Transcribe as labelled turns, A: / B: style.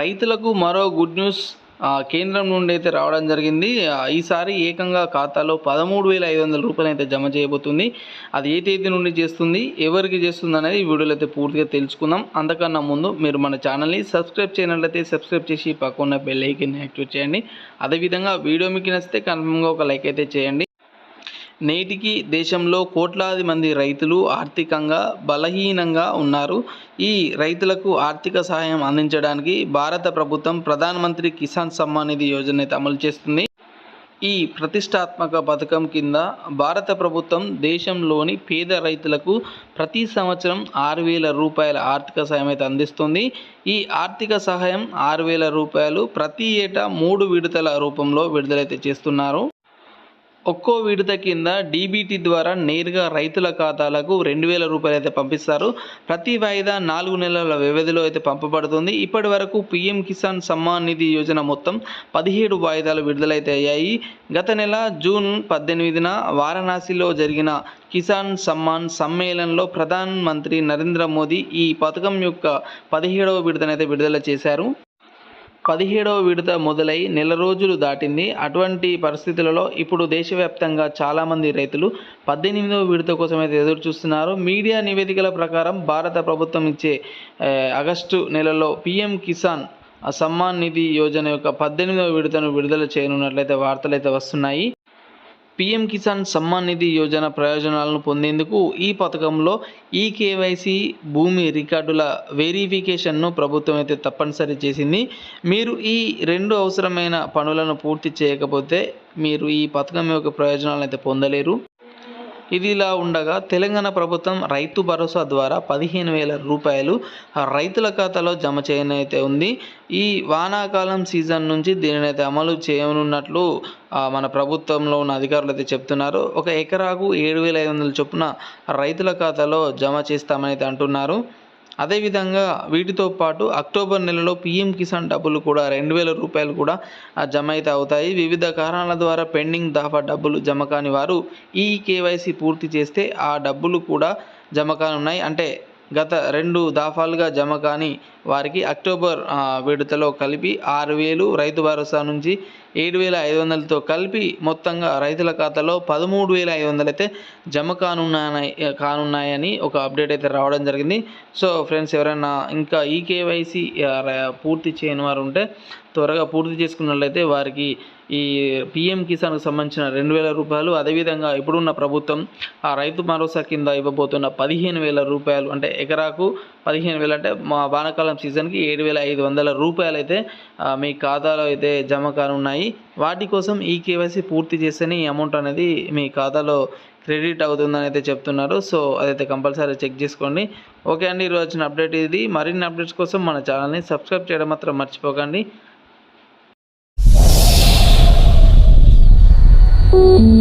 A: రైతులకు మరో good news కేంద్రం నుండి అయితే రావడం జరిగింది. ఈసారి ఏకంగా ఖాతాలో పదమూడు వేల ఐదు వందల రూపాయలు అయితే జమ చేయబోతుంది. అది ఏ తేదీ నుండి చేస్తుంది ఎవరికి చేస్తుంది అనేది ఈ వీడియోలో అయితే పూర్తిగా తెలుసుకుందాం. అంతకన్నా ముందు మీరు మన ఛానల్ని సబ్స్క్రైబ్ చేయనట్లయితే సబ్స్క్రైబ్ చేసి పక్కన బెల్ ఐకన్ యాక్టివేట్ చేయండి. అదేవిధంగా వీడియో మీకు నచ్చితే కన్ఫర్మ్గా ఒక లైక్ అయితే చేయండి. నేటికి దేశంలో కోట్లాది మంది రైతులు ఆర్థికంగా బలహీనంగా ఉన్నారు. ఈ రైతులకు ఆర్థిక సహాయం అందించడానికి భారత ప్రభుత్వం ప్రధానమంత్రి కిసాన్ సమ్మాన్ నిధి యోజన అమలు చేస్తుంది. ఈ ప్రతిష్టాత్మక పథకం కింద భారత ప్రభుత్వం దేశంలోని పేద రైతులకు ప్రతి సంవత్సరం ఆరు వేల రూపాయల ఆర్థిక సహాయం అయితే అందిస్తుంది. ఈ ఆర్థిక సహాయం ఆరు వేల రూపాయలు ప్రతి ఏటా మూడు విడతల రూపంలో విడుదలైతే చేస్తున్నారు. ఒక్కో విడత కింద డీబీటీ ద్వారా నేరుగా రైతుల ఖాతాలకు రెండు వేల రూపాయలు అయితే పంపిస్తారు. ప్రతి వాయిదా నాలుగు నెలల వ్యవధిలో అయితే పంపబడుతుంది. ఇప్పటి వరకు పీఎం కిసాన్ సమ్మాన్ నిధి యోజన మొత్తం పదిహేడు వాయిదాలు విడుదలైతే అయ్యాయి. గత నెల జూన్ పద్దెనిమిదిన వారణాసిలో జరిగిన కిసాన్ సమ్మాన్ సమ్మేళనంలో ప్రధాన మంత్రి నరేంద్ర మోదీ ఈ పథకం యొక్క పదిహేడవ విడతనైతే విడుదల చేశారు. పదిహేడవ విడత మొదలై నెల రోజులు దాటింది. అటువంటి పరిస్థితులలో ఇప్పుడు దేశవ్యాప్తంగా చాలామంది రైతులు పద్దెనిమిదవ విడత కోసం అయితే ఎదురు చూస్తున్నారు. మీడియా నివేదికల ప్రకారం భారత ప్రభుత్వం ఇచ్చే ఆగస్టు నెలలో పిఎం కిసాన్ సమ్మాన్ నిధి యోజన యొక్క పద్దెనిమిదవ విడతను విడుదల చేయనున్నట్లయితే వార్తలు అయితే వస్తున్నాయి. పిఎం కిసాన్ సమ్మాన్ నిధి యోజన ప్రయోజనాలను పొందేందుకు ఈ పథకంలో ఈ కేవైసీ భూమి రికార్డుల వెరిఫికేషన్ను ప్రభుత్వం అయితే తప్పనిసరి చేసింది. మీరు ఈ రెండు అవసరమైన పనులను పూర్తి చేయకపోతే మీరు ఈ పథకం యొక్క ప్రయోజనాలను అయితే పొందలేరు. ఇది ఇలా ఉండగా తెలంగాణ ప్రభుత్వం రైతు భరోసా ద్వారా పదిహేను వేల రూపాయలు ఆ రైతుల ఖాతాలో జమ చేయనైతే ఉంది. ఈ వానాకాలం సీజన్ నుంచి దీనిని అయితే అమలు చేయనున్నట్లు మన ప్రభుత్వంలో ఉన్న అధికారులు అయితే చెప్తున్నారు. ఒక ఎకరాకు ఏడు వేల ఐదు వందల చొప్పున రైతుల ఖాతాలో జమ చేస్తామని అయితే అంటున్నారు. అదేవిధంగా వీటితో పాటు అక్టోబర్ నెలలో పిఎం కిసాన్ డబ్బులు కూడా రెండు వేల రూపాయలు కూడా జమ అయితే అవుతాయి. వివిధ కారణాల ద్వారా పెండింగ్ దఫా డబ్బులు జమ కాని వారు ఈ కేవైసీ పూర్తి చేస్తే ఆ డబ్బులు కూడా జమ కానున్నాయి. అంటే గత రెండు దాఫాలుగా జమ కాని వారికి అక్టోబర్ విడతలో కలిపి ఆరు వేలు రైతు భరోసా నుంచి ఏడు వేల ఐదు వందలతో కలిపి మొత్తంగా రైతుల ఖాతాలో పదమూడు వేల ఐదు వందలు అయితే జమ కానున్నాయి కానున్నాయని ఒక అప్డేట్ అయితే రావడం జరిగింది. సో ఫ్రెండ్స్ ఎవరైనా ఇంకా ఈ కేవైసీ పూర్తి చేయని వారు ఉంటే త్వరగా పూర్తి చేసుకున్నట్లయితే వారికి ఈ పిఎం కిసాన్కు సంబంధించిన రెండు వేల రూపాయలు అదేవిధంగా ఇప్పుడున్న ప్రభుత్వం ఆ రైతు భరోసా కింద ఇవ్వబోతున్న పదిహేను వేల రూపాయలు అంటే ఎకరాకు పదిహేను వేలు అంటే మా వానాకాలం సీజన్కి ఏడు వేల ఐదు వందల రూపాయలు అయితే మీ ఖాతాలో అయితే జమ కానున్నాయి. వాటి కోసం ఈ కేవైసీ పూర్తి చేస్తేనే ఈ అమౌంట్ అనేది మీ ఖాతాలో క్రెడిట్ అవుతుందని అయితే చెప్తున్నారు. సో అదైతే కంపల్సరీ చెక్ చేసుకోండి. ఓకే అండి ఈరోజు వచ్చిన అప్డేట్ ఇది. మరిన్ని అప్డేట్స్ కోసం మన ఛానల్ని సబ్స్క్రైబ్ చేయడం మాత్రం మర్చిపోకండి.
B: Thank you.